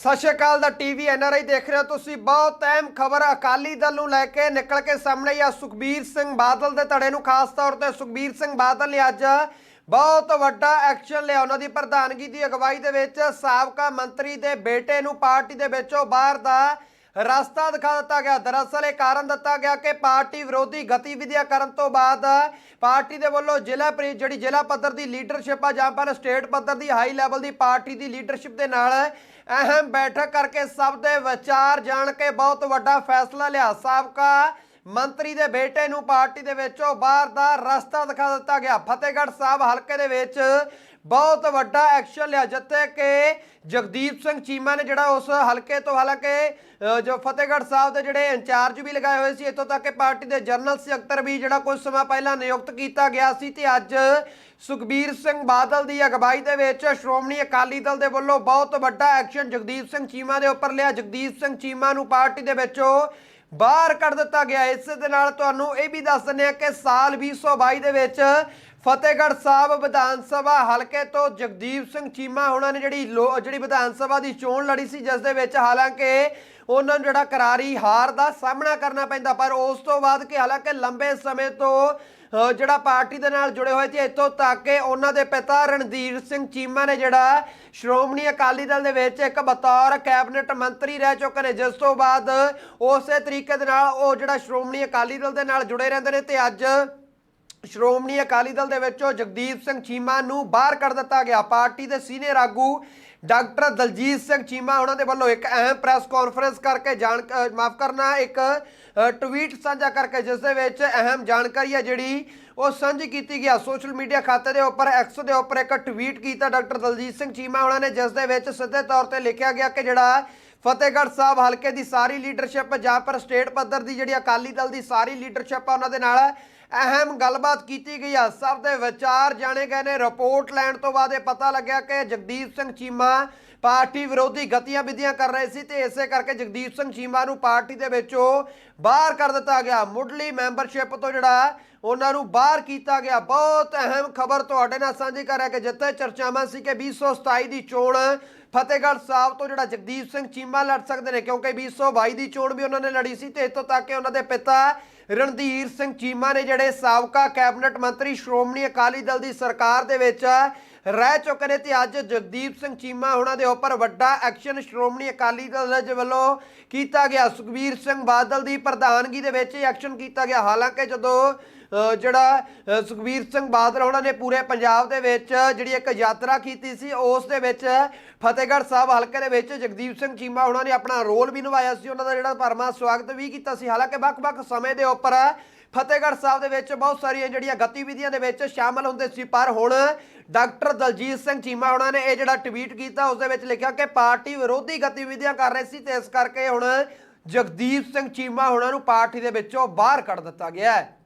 ਸਤਿ ਸ਼੍ਰੀ ਅਕਾਲ ਦਾ TV NRI ਦੇਖ ਰਹੇ ਹੋ ਤੁਸੀਂ। ਬਹੁਤ ਅਹਿਮ ਖਬਰ ਅਕਾਲੀ ਦਲ ਨੂੰ ਲੈ ਕੇ ਨਿਕਲ ਕੇ ਸਾਹਮਣੇ ਆ ਸੁਖਬੀਰ ਸਿੰਘ ਬਾਦਲ ਦੇ ਧੜੇ ਨੂੰ। ਖਾਸ ਤੌਰ ਤੇ ਸੁਖਬੀਰ ਸਿੰਘ ਬਾਦਲ ਨੇ ਅੱਜ ਬਹੁਤ ਵੱਡਾ ਐਕਸ਼ਨ ਲਿਆ। ਉਹਨਾਂ ਦੀ ਪ੍ਰਧਾਨਗੀ ਦੀ ਅਗਵਾਈ ਦੇ ਵਿੱਚ ਸਾਬਕਾ ਮੰਤਰੀ ਦੇ ਬੇਟੇ ਨੂੰ ਪਾਰਟੀ ਦੇ ਵਿੱਚੋਂ ਬਾਹਰ ਦਾ ਰਸਤਾ ਦਿਖਾ ਦਿੱਤਾ ਗਿਆ। ਦਰਅਸਲ ਇਹ ਕਾਰਨ ਦਿੱਤਾ ਗਿਆ ਕਿ ਪਾਰਟੀ ਵਿਰੋਧੀ ਗਤੀਵਿਧੀਆਂ ਕਰਨ ਤੋਂ ਬਾਅਦ ਪਾਰਟੀ ਦੇ ਵੱਲੋਂ ਜ਼ਿਲ੍ਹਾ ਪ੍ਰੀ, ਜਿਹੜੀ ਜ਼ਿਲ੍ਹਾ ਪੱਧਰ ਦੀ ਲੀਡਰਸ਼ਿਪ ਆ ਜਾਂ ਪਰ ਸਟੇਟ ਪੱਧਰ ਦੀ ਹਾਈ ਲੈਵਲ ਦੀ ਪਾਰਟੀ ਦੀ ਲੀਡਰਸ਼ਿਪ ਦੇ ਨਾਲ ਅਹਿਮ ਬੈਠਕ ਕਰਕੇ ਸਭ ਦੇ ਵਿਚਾਰ ਜਾਣ ਕੇ ਬਹੁਤ ਵੱਡਾ ਫੈਸਲਾ ਲਿਆ। ਸਾਬਕਾ ਮੰਤਰੀ ਦੇ ਬੇਟੇ ਨੂੰ ਪਾਰਟੀ ਦੇ ਵਿੱਚੋਂ ਬਾਹਰ ਦਾ ਰਸਤਾ ਦਿਖਾ ਦਿੱਤਾ ਗਿਆ। ਫਤਿਹਗੜ੍ਹ ਸਾਹਿਬ ਹਲਕੇ ਦੇ ਵਿੱਚ ਬਹੁਤ ਵੱਡਾ ਐਕਸ਼ਨ ਲਿਆ, ਜਿੱਥੇ ਕਿ ਜਗਦੀਪ ਸਿੰਘ ਚੀਮਾ ਨੇ ਜਿਹੜਾ ਉਸ ਹਲਕੇ ਤੋਂ ਹਾਲਾਂਕਿ ਜੋ ਫਤਿਹਗੜ੍ਹ ਸਾਹਿਬ ਦੇ ਜਿਹੜੇ ਇੰਚਾਰਜ ਵੀ ਲਗਾਏ ਹੋਏ ਸੀ, ਇੱਥੋਂ ਤੱਕ ਕਿ ਪਾਰਟੀ ਦੇ ਜਨਰਲ ਸਕੱਤਰ ਵੀ ਜਿਹੜਾ ਕੁਝ ਸਮਾਂ ਪਹਿਲਾਂ ਨਿਯੁਕਤ ਕੀਤਾ ਗਿਆ ਸੀ ਤੇ ਅੱਜ ਸੁਖਬੀਰ ਸਿੰਘ ਬਾਦਲ ਦੀ ਅਗਵਾਈ ਦੇ ਵਿੱਚ ਸ਼੍ਰੋਮਣੀ ਅਕਾਲੀ ਦਲ ਦੇ ਵੱਲੋਂ ਬਹੁਤ ਵੱਡਾ ਐਕਸ਼ਨ ਜਗਦੀਪ ਸਿੰਘ ਚੀਮਾ ਦੇ ਉੱਪਰ ਲਿਆ। ਜਗਦੀਪ ਸਿੰਘ ਚੀਮਾ ਨੂੰ ਪਾਰਟੀ ਦੇ ਵਿੱਚੋਂ ਬਾਹਰ ਕੱਢ ਦਿੱਤਾ ਗਿਆ। ਇਸ ਦੇ ਨਾਲ ਤੁਹਾਨੂੰ ਇਹ ਵੀ ਦੱਸ ਦਿੰਦੇ ਆ ਕਿ ਸਾਲ 2022 ਦੇ ਵਿੱਚ ਫਤਿਹਗੜ੍ਹ ਸਾਹਿਬ ਵਿਧਾਨ ਸਭਾ ਹਲਕੇ ਤੋਂ ਜਗਦੀਪ ਸਿੰਘ ਚੀਮਾ ਉਹਨਾਂ ਨੇ ਜਿਹੜੀ ਲੋ- ਜਿਹੜੀ ਵਿਧਾਨ ਸਭਾ ਦੀ ਚੋਣ ਲੜੀ ਸੀ, ਜਿਸ ਦੇ ਵਿੱਚ ਹਾਲਾਂਕਿ ਉਹਨਾਂ ਨੂੰ ਜਿਹੜਾ ਕਰਾਰੀ ਹਾਰ ਦਾ ਸਾਹਮਣਾ ਕਰਨਾ ਪੈਂਦਾ, ਪਰ ਉਸ ਤੋਂ ਬਾਅਦ ਕਿ ਹਾਲਾਂਕਿ ਲੰਬੇ ਸਮੇਂ ਤੋਂ ਜਿਹੜਾ ਪਾਰਟੀ ਦੇ ਨਾਲ ਜੁੜੇ ਹੋਏ ਸੀ, ਇੱਥੋਂ ਤੱਕ ਕਿ ਉਹਨਾਂ ਦੇ ਪਿਤਾ ਰਣਧੀਰ ਸਿੰਘ ਚੀਮਾ ਨੇ ਜਿਹੜਾ ਸ਼੍ਰੋਮਣੀ ਅਕਾਲੀ ਦਲ ਦੇ ਵਿੱਚ ਇੱਕ ਬਤੌਰ ਕੈਬਨਿਟ ਮੰਤਰੀ ਰਹਿ ਚੁੱਕੇ ਨੇ, ਜਿਸ ਤੋਂ ਬਾਅਦ ਉਸੇ ਤਰੀਕੇ ਦੇ ਨਾਲ ਉਹ ਜਿਹੜਾ ਸ਼੍ਰੋਮਣੀ ਅਕਾਲੀ ਦਲ ਦੇ ਨਾਲ ਜੁੜੇ ਰਹਿੰਦੇ ਨੇ, ਤੇ ਅੱਜ ਸ਼੍ਰੋਮਣੀ ਅਕਾਲੀ ਦਲ ਦੇ ਵਿੱਚੋਂ ਜਗਦੀਪ ਸਿੰਘ ਚੀਮਾ ਨੂੰ ਬਾਹਰ ਕੱਢ ਦਿੱਤਾ ਗਿਆ। ਪਾਰਟੀ ਦੇ ਸੀਨੀਅਰ ਆਗੂ ਡਾਕਟਰ ਦਲਜੀਤ ਸਿੰਘ ਚੀਮਾ ਉਹਨਾਂ ਦੇ ਵੱਲੋਂ ਇੱਕ ਅਹਿਮ ਪ੍ਰੈਸ ਕਾਨਫਰੰਸ ਕਰਕੇ ਜਾਣ ਮਾਫ ਕਰਨਾ, ਇੱਕ ਟਵੀਟ ਸਾਂਝਾ ਕਰਕੇ ਜਿਸ ਦੇ ਵਿੱਚ ਅਹਿਮ ਜਾਣਕਾਰੀ ਹੈ ਜਿਹੜੀ ਉਹ ਸਾਂਝੀ ਕੀਤੀ ਗਿਆ ਸੋਸ਼ਲ ਮੀਡੀਆ ਖਾਤੇ ਦੇ ਉੱਪਰ ਐਕਸ ਦੇ ਉੱਪਰ ਇੱਕ ਟਵੀਟ ਕੀਤਾ ਡਾਕਟਰ ਦਲਜੀਤ ਸਿੰਘ ਚੀਮਾ। ਉਹਨਾਂ ਨੇ ਜਿਸ ਦੇ ਵਿੱਚ ਸਿੱਧੇ ਤੌਰ ਤੇ ਲਿਖਿਆ ਗਿਆ ਕਿ ਜਿਹੜਾ ਫਤਿਹਗੜ੍ਹ ਸਾਹਿਬ ਹਲਕੇ ਦੀ ਸਾਰੀ ਲੀਡਰਸ਼ਿਪ ਜਾਂ ਪਰ ਸਟੇਟ ਪੱਧਰ ਦੀ ਜਿਹੜੀ ਅਕਾਲੀ ਦਲ ਦੀ ਸਾਰੀ ਲੀਡਰਸ਼ਿਪ ਆ, ਉਹਨਾਂ ਦੇ ਨਾਲ ਅਹਿਮ ਗੱਲਬਾਤ ਕੀਤੀ ਗਈ ਆ। ਸਭ ਦੇ ਵਿਚਾਰ ਜਾਣੇ ਗਏ ਨੇ। ਰਿਪੋਰਟ ਲੈਣ ਤੋਂ ਬਾਅਦ ਇਹ ਪਤਾ ਲੱਗਿਆ ਕਿ ਜਗਦੀਪ ਸਿੰਘ ਚੀਮਾ ਪਾਰਟੀ ਵਿਰੋਧੀ ਗਤੀਆਂ ਵਿਧੀਆਂ ਕਰ ਰਹੇ ਸੀ ਤੇ ਇਸੇ ਕਰਕੇ ਜਗਦੀਪ ਸਿੰਘ ਚੀਮਾ ਨੂੰ ਪਾਰਟੀ ਦੇ ਵਿੱਚੋਂ ਬਾਹਰ ਕਰ ਦਿੱਤਾ ਗਿਆ। ਮੁੱਢਲੀ ਮੈਂਬਰਸ਼ਿਪ ਤੋਂ ਜਿਹੜਾ ਉਹਨਾਂ ਨੂੰ ਬਾਹਰ ਕੀਤਾ ਗਿਆ। ਬਹੁਤ ਅਹਿਮ ਖਬਰ ਤੁਹਾਡੇ ਨਾਲ ਸਾਂਝੀ ਕਰ ਰਿਹਾ ਕਿ ਜਿੱਥੇ ਚਰਚਾਵਾਂ ਸੀ ਕਿ 2027 ਦੀ ਚੋਣ ਫਤਿਹਗੜ੍ਹ ਸਾਹਿਬ ਤੋਂ ਜਿਹੜਾ ਜਗਦੀਪ ਸਿੰਘ ਚੀਮਾ ਲੜ ਸਕਦੇ ਨੇ, ਕਿਉਂਕਿ 2022 ਦੀ ਚੋਣ ਵੀ ਉਹਨਾਂ ਨੇ ਲੜੀ ਸੀ ਤੇ ਇੱਥੋਂ ਤੱਕ ਕਿ ਉਹਨਾਂ ਦੇ ਪਿਤਾ ਰਣਧੀਰ ਸਿੰਘ ਚੀਮਾ ਨੇ ਜਿਹੜੇ ਸਾਬਕਾ ਕੈਬਨਿਟ ਮੰਤਰੀ ਸ਼੍ਰੋਮਣੀ ਅਕਾਲੀ ਦਲ ਦੀ ਸਰਕਾਰ ਦੇ ਵਿੱਚ ਰਹਿ ਚੁੱਕੇ ਨੇ ਤੇ ਅੱਜ ਜਗਦੀਪ ਸਿੰਘ ਚੀਮਾ ਉਹਨਾਂ ਦੇ ਉੱਪਰ ਵੱਡਾ ਐਕਸ਼ਨ ਸ਼੍ਰੋਮਣੀ ਅਕਾਲੀ ਦਲ ਦੇ ਵੱਲੋਂ ਕੀਤਾ ਗਿਆ। ਸੁਖਬੀਰ ਸਿੰਘ ਬਾਦਲ ਦੀ ਪ੍ਰਧਾਨਗੀ ਦੇ ਵਿੱਚ ਐਕਸ਼ਨ ਕੀਤਾ ਗਿਆ। ਹਾਲਾਂਕਿ ਜਦੋਂ ਜਿਹੜਾ ਸੁਖਬੀਰ ਸਿੰਘ ਬਾਦਲ ਉਹਨਾਂ ਨੇ ਪੂਰੇ ਪੰਜਾਬ ਦੇ ਵਿੱਚ ਜਿਹੜੀ ਇੱਕ ਯਾਤਰਾ ਕੀਤੀ ਸੀ, ਉਸ ਦੇ ਵਿੱਚ ਫਤਿਹਗੜ੍ਹ ਸਾਹਿਬ ਹਲਕੇ ਦੇ ਵਿੱਚ ਜਗਦੀਪ ਸਿੰਘ ਚੀਮਾ ਉਹਨਾਂ ਨੇ ਆਪਣਾ ਰੋਲ ਵੀ ਨਿਭਾਇਆ ਸੀ। ਉਹਨਾਂ ਦਾ ਜਿਹੜਾ ਭਰਮਾ ਸਵਾਗਤ ਵੀ ਕੀਤਾ ਸੀ। ਹਾਲਾਂਕਿ ਵੱਖ-ਵੱਖ ਸਮੇਂ ਦੇ ਉੱਪਰ ਫਤਿਹਗੜ੍ਹ ਸਾਹਿਬ ਦੇ ਵਿੱਚ ਬਹੁਤ ਸਾਰੀਆਂ ਜਿਹੜੀਆਂ ਗਤੀਵਿਧੀਆਂ ਦੇ ਵਿੱਚ ਸ਼ਾਮਲ ਹੁੰਦੇ ਸੀ, ਪਰ ਹੁਣ ਡਾਕਟਰ ਦਲਜੀਤ ਸਿੰਘ ਚੀਮਾ ਉਹਨਾਂ ਨੇ ਇਹ ਜਿਹੜਾ ਟਵੀਟ ਕੀਤਾ, ਉਸ ਦੇ ਵਿੱਚ ਲਿਖਿਆ ਕਿ ਪਾਰਟੀ ਵਿਰੋਧੀ ਗਤੀਵਿਧੀਆਂ ਕਰ ਰਹੇ ਸੀ ਤੇ ਇਸ ਕਰਕੇ ਹੁਣ ਜਗਦੀਪ ਸਿੰਘ ਚੀਮਾ ਉਹਨਾਂ ਨੂੰ ਪਾਰਟੀ ਦੇ ਵਿੱਚੋਂ ਬਾਹਰ ਕੱਢ ਦਿੱਤਾ ਗਿਆ ਹੈ।